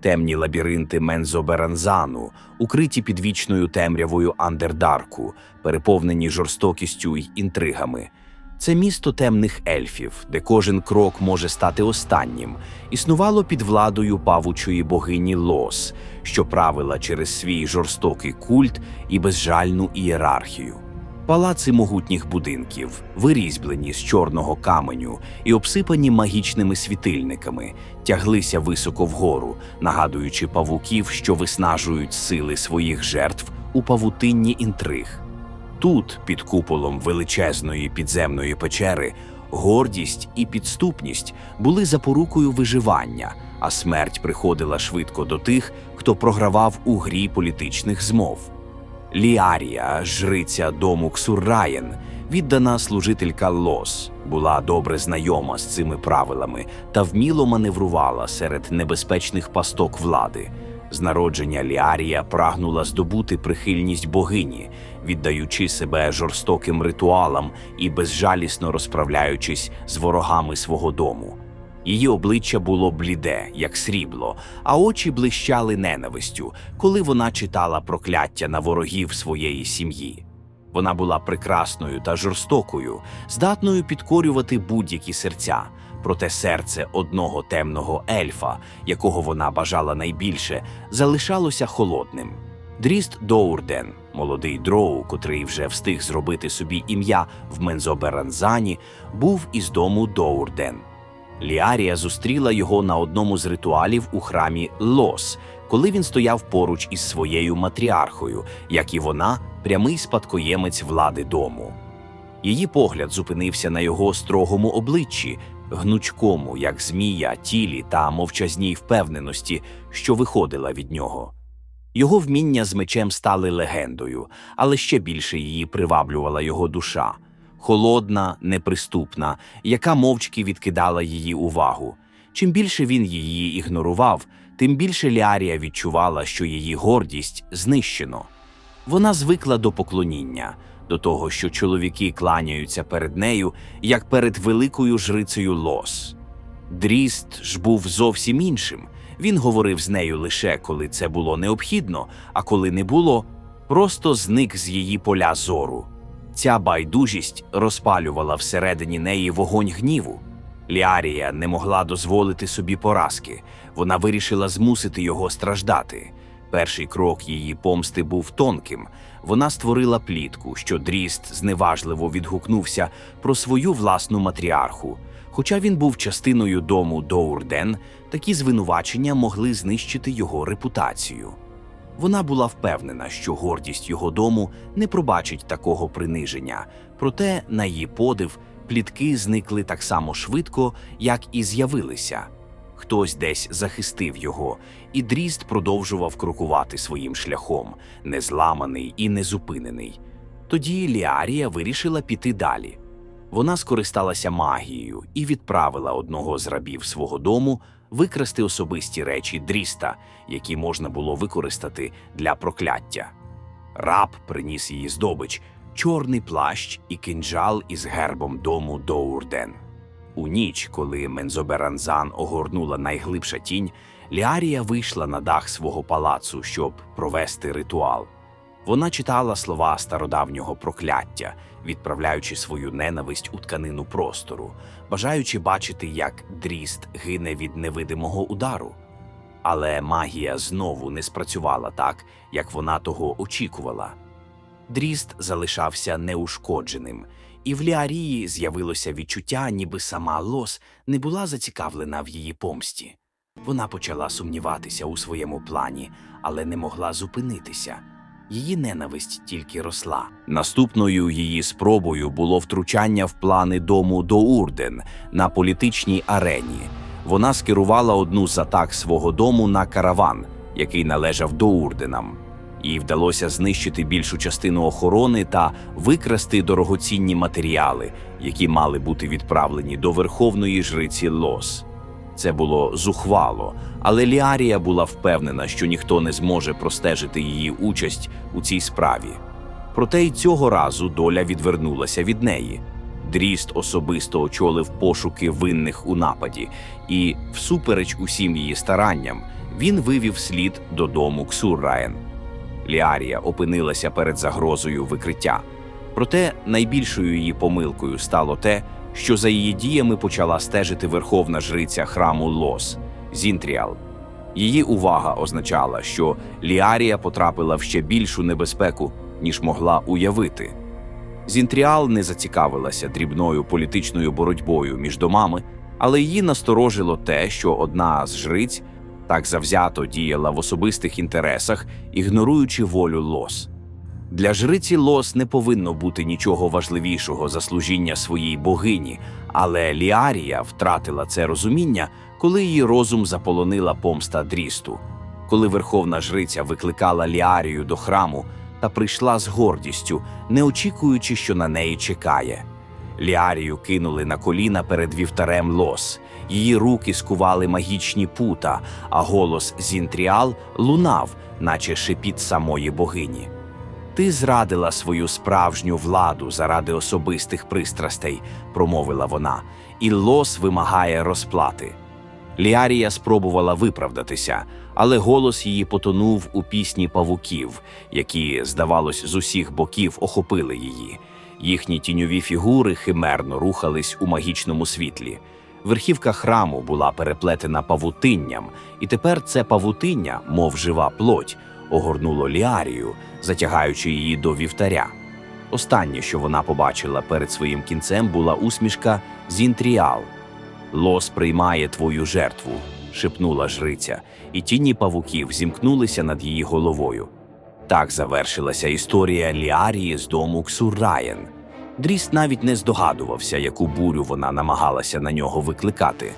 темні лабіринти Мензоберанзану, укриті підвічною темрявою Андердарку, переповнені жорстокістю й інтригами. Це місто темних ельфів, де кожен крок може стати останнім, існувало під владою павучої богині Лос, що правила через свій жорстокий культ і безжальну ієрархію. Палаци могутніх будинків, вирізблені з чорного каменю і обсипані магічними світильниками, тяглися високо вгору, нагадуючи павуків, що виснажують сили своїх жертв у павутинні інтриг. Тут, під куполом величезної підземної печери, гордість і підступність були запорукою виживання, а смерть приходила швидко до тих, хто програвав у грі політичних змов. Ліарія, жриця дому Ксурраєн, віддана служителька Лос, була добре знайома з цими правилами та вміло маневрувала серед небезпечних пасток влади. З народження Ліарія прагнула здобути прихильність богині, віддаючи себе жорстоким ритуалам і безжалісно розправляючись з ворогами свого дому. Її обличчя було бліде, як срібло, а очі блищали ненавистю, коли вона читала прокляття на ворогів своєї сім'ї. Вона була прекрасною та жорстокою, здатною підкорювати будь-які серця. Проте серце одного темного ельфа, якого вона бажала найбільше, залишалося холодним. Дріст Доурден, молодий дроу, котрий вже встиг зробити собі ім'я в Мензоберанзані, був із дому Доурден. Ліарія зустріла його на одному з ритуалів у храмі Лос, коли він стояв поруч із своєю матріархою, як і вона, прямий спадкоємець влади дому. Її погляд зупинився на його строгому обличчі, гнучкому, як змія, тілі та мовчазній впевненості, що виходила від нього. Його вміння з мечем стали легендою, але ще більше її приваблювала його душа холодна, неприступна, яка мовчки відкидала її увагу. Чим більше він її ігнорував, тим більше Ліарія відчувала, що її гордість знищено. Вона звикла до поклоніння, до того, що чоловіки кланяються перед нею, як перед великою жрицею Лос. Дріст ж був зовсім іншим. Він говорив з нею лише коли це було необхідно, а коли не було, просто зник з її поля зору. Ця байдужість розпалювала всередині неї вогонь гніву. Ліарія не могла дозволити собі поразки, вона вирішила змусити його страждати. Перший крок її помсти був тонким. Вона створила плітку, що Дріст зневажливо відгукнувся про свою власну матріарху. Хоча він був частиною дому Доурден, такі звинувачення могли знищити його репутацію. Вона була впевнена, що гордість його дому не пробачить такого приниження, проте, на її подив, плітки зникли так само швидко, як і з'явилися. Хтось десь захистив його, і дріст продовжував крокувати своїм шляхом, незламаний і незупинений. Тоді Ліарія вирішила піти далі. Вона скористалася магією і відправила одного з рабів свого дому викрасти особисті речі дріста, які можна було використати для прокляття. Раб приніс її здобич, чорний плащ і кинджал із гербом дому Доурден. У ніч, коли Мензоберанзан огорнула найглибша тінь, Ліарія вийшла на дах свого палацу, щоб провести ритуал. Вона читала слова стародавнього прокляття, відправляючи свою ненависть у тканину простору, бажаючи бачити, як дріст гине від невидимого удару. Але магія знову не спрацювала так, як вона того очікувала. Дріст залишався неушкодженим, і в Ліарії з'явилося відчуття, ніби сама Лос не була зацікавлена в її помсті. Вона почала сумніватися у своєму плані, але не могла зупинитися. Її ненависть тільки росла. Наступною її спробою було втручання в плани дому Доурден на політичній арені. Вона скерувала одну з атак свого дому на караван, який належав Доурденам. Їй вдалося знищити більшу частину охорони та викрасти дорогоцінні матеріали, які мали бути відправлені до верховної жриці Лос. Це було зухвало, але Ліарія була впевнена, що ніхто не зможе простежити її участь у цій справі. Проте й цього разу доля відвернулася від неї. Дріст особисто очолив пошуки винних у нападі, і, всупереч усім її старанням, він вивів слід додому Ксурраєн. Ліарія опинилася перед загрозою викриття. Проте найбільшою її помилкою стало те, що за її діями почала стежити верховна жриця храму Лос Зінтріал. Її увага означала, що Ліарія потрапила в ще більшу небезпеку, ніж могла уявити. Зінтріал не зацікавилася дрібною політичною боротьбою між домами, але її насторожило те, що одна з жриць так завзято діяла в особистих інтересах, ігноруючи волю лос. Для жриці лос не повинно бути нічого важливішого за служіння своїй богині, але Ліарія втратила це розуміння, коли її розум заполонила помста дрісту. Коли верховна жриця викликала Ліарію до храму та прийшла з гордістю, не очікуючи, що на неї чекає. Ліарію кинули на коліна перед вівтарем лос. Її руки скували магічні пута, а голос Зінтріал лунав, наче шепіт самої богині. Ти зрадила свою справжню владу заради особистих пристрастей, промовила вона, і лос вимагає розплати. Ліарія спробувала виправдатися, але голос її потонув у пісні павуків, які, здавалось, з усіх боків охопили її. Їхні тіньові фігури химерно рухались у магічному світлі. Верхівка храму була переплетена павутинням, і тепер це павутиння, мов жива плоть, огорнуло Ліарію, затягаючи її до вівтаря. Останнє, що вона побачила перед своїм кінцем, була усмішка Зінтріал. Лос приймає твою жертву, шепнула жриця, і тіні павуків зімкнулися над її головою. Так завершилася історія Ліарії з дому Ксурраєн. Дріст навіть не здогадувався, яку бурю вона намагалася на нього викликати.